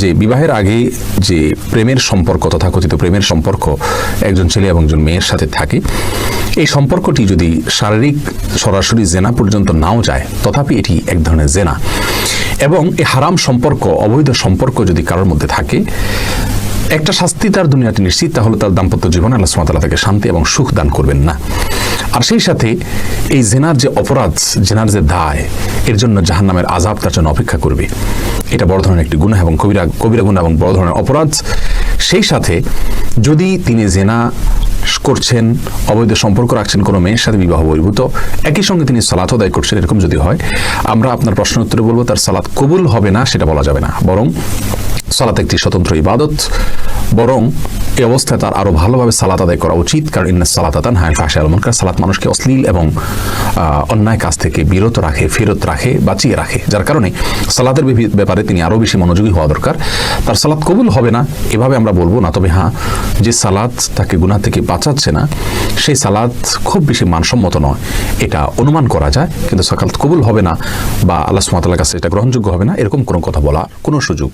যে বিবাহের আগে যে প্রেমের সম্পর্ক, তথাকথিত প্রেমের সম্পর্ক, একজন ছেলে এবং একজন মেয়ের সাথে থাকে, এই সম্পর্কটি যদি শারীরিক সরাসরি জেনা পর্যন্ত নাও যায়, তথাপি এটি এক ধরনের জেনা। এবং এই হারাম সম্পর্ক, অবৈধ সম্পর্ক যদি কারোর মধ্যে থাকে, একটা শাস্তি তার দুনিয়াতে নিশ্চিত, তাহলে তার দাম্পত্য জীবনে আল্লাহ সুমাতাল্লাহ তাকে শান্তি এবং সুখ দান করবেন না। আর সেই সাথে এই জেনার যে অপরাধ, জেনার যে দায় এর জন্য জাহান নামের আজাব তার জন্য অপেক্ষা করবে। এটা বড় ধরনের একটি গুণা এবং কবিরা কবিরা গুণা এবং বড় ধরনের অপরাধ। সেই সাথে যদি তিনি জেনা করছেন, অবৈধ সম্পর্ক রাখছেন, কোনো মেয়ের সাথে বিবাহ বহির্ভূত, একই সঙ্গে তিনি সালাত আদায় করছেন, এরকম যদি হয়, আমরা আপনার প্রশ্ন উত্তরে বলব, তার সালাত কবুল হবে না, সেটা বলা যাবে না। বরং সালাত একটি স্বতন্ত্র ইবাদত। বরং এই অবস্থায় তার আরও ভালোভাবে সালাত আদায় করা উচিত, কারণ ইন্না সালাতাতান হায় ফাঁসে আলমনকার সালাত মানুষকে অশ্লীল এবং অন্যায় কাজ থেকে বিরত রাখে, ফেরত রাখে, বাঁচিয়ে রাখে, যার কারণে সালাতের ব্যাপারে তিনি আরও বেশি মনোযোগী হওয়া দরকার। তার সালাত কবুল হবে না, এভাবে আমরা বলব না, তবে হ্যাঁ যে সালাত তাকে গুনাহ থেকে বাঁচাচ্ছে না, সেই সালাত খুব বেশি মানসম্মত নয়। এটা অনুমান করা যায়, কিন্তু সাকালত কবুল হবে না বা আল্লাহ সুমাতার কাছে এটা গ্রহণযোগ্য হবে না, এরকম কোনো কথা বলা কোনো সুযোগ